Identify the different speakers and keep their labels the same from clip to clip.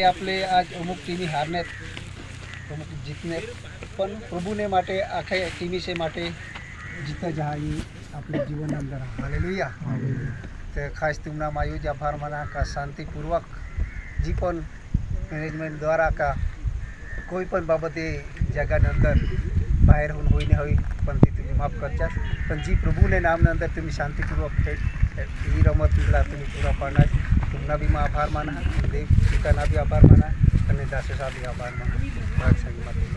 Speaker 1: આપણે આજ અમુક ટીમી હારને, અમુક જીતને, પણ પ્રભુને માટે, આખા ટીમી છે માટે જીતા જહા આપણે જીવનના અંદર હાલેલુયા. તો ખાસ તેમના માયુજ આભાર. માના કા શાંતિપૂર્વક જે પણ મેનેજમેન્ટ દ્વારા કા કોઈ પણ બાબતે જગાની અંદર બહાર હોઈને હોય ને હોય પણ તે તમે માફ કરજા. પણ જે પ્રભુને નામના અંદર તમે શાંતિપૂર્વક થઈ એ રમત પેલા તમે પૂરા પાડના તેમના બી માં આભાર માના દેવ પિતાના બી આભાર માના અને દાસેસા બી આભાર માના ભારત સંઘ માટે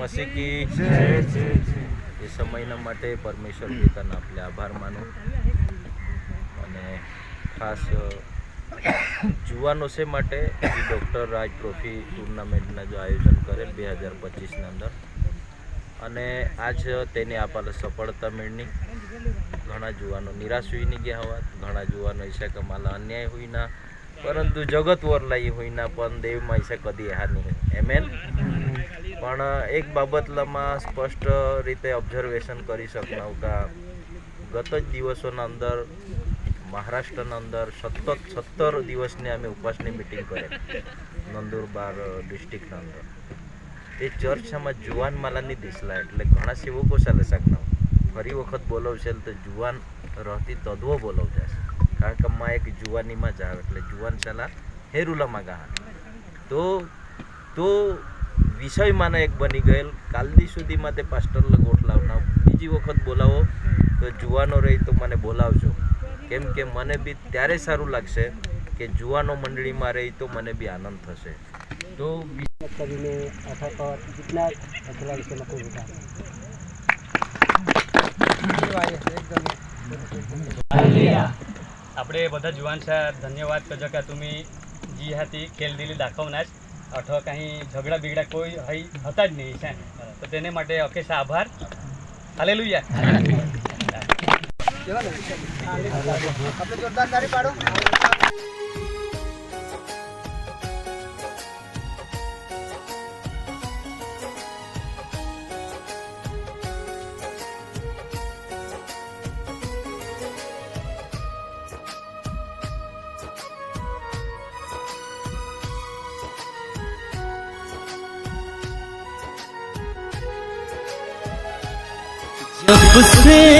Speaker 2: મસીહ કી. એ સમયના માટે પરમેશ્વર પિતાના આપણે આભાર માનો. અને ખાસ જુવાનો છે માટે ડૉક્ટર રાજ ટ્રોફી ટુર્નામેન્ટના જો આયોજન કરેલ બે હજાર પચીસના અંદર. અને આજ તેને આપણને સફળતા મેળની. ઘણા જુવાનો નિરાશ હોઈને ગયા હોત, ઘણા જુવાનો ઈશા કમાલા અન્યાય હોઈના પરંતુ જગત વરલાઈ હોઈના પણ દેવમાં ઈશા કદી હાર નહીં એમેન પણ એક બાબતલામાં સ્પષ્ટ રીતે ઓબ્ઝર્વેશન કરી શકનાવ કા ગત જ દિવસોના અંદર મહારાષ્ટ્રના અંદર સતત સત્તર દિવસની અમે ઉપવાસની મિટિંગ કરે. નંદુરબાર ડિસ્ટ્રિક્ટના અંદર. એ ચર્ચમાં જુવાન માલાની દિશલા એટલે ઘણા સેવકો ચાલે શકના ફરી વખત બોલાવશે તો જુવાન રહતી તદ્વો બોલાવશે કારણ કે માં એક જુવાનીમાં જ એટલે જુવાન ચાલા હેરુલામાં ગા તો તો વિષયમાં એક બની ગયેલ. કાલની સુધીમાં તે પાસ્ટર ગોઠલાવના બીજી વખત બોલાવો. તો જુવાનો રહી તો મને બોલાવજો. કેમ કે મને બી ત્યારે સારું લાગશે કે જુવાનો મંડળીમાં રહી તો મને બી આનંદ થશે. તો
Speaker 3: આપણે બધા જુવાન સાહેબ ધન્યવાદ કજો કે તમે જી હતી ખેલ દિલી દાખવના જ અથવા કાંઈ ઝઘડા બિગડા કોઈ હઈ હતા જ નહીં છે તો તેને માટે અકેશ આભાર. હાલેલુયા.
Speaker 1: આપણે જોરદાર તાળી પાડો
Speaker 4: जब से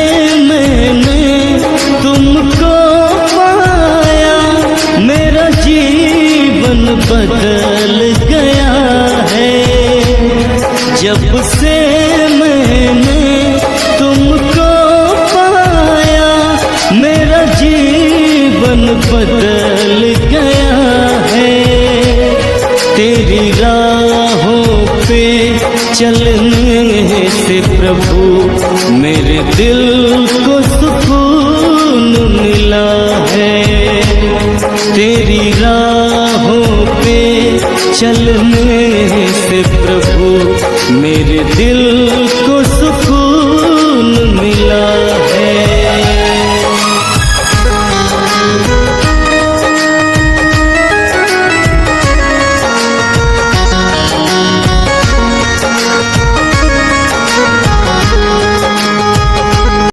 Speaker 4: जब से मैंने तुमको पाया, मेरा जीवन बदल गया है। तेरी राहों पे चलने से प्रभु, मेरे दिल को से प्रभु मेरे दिल को सुकून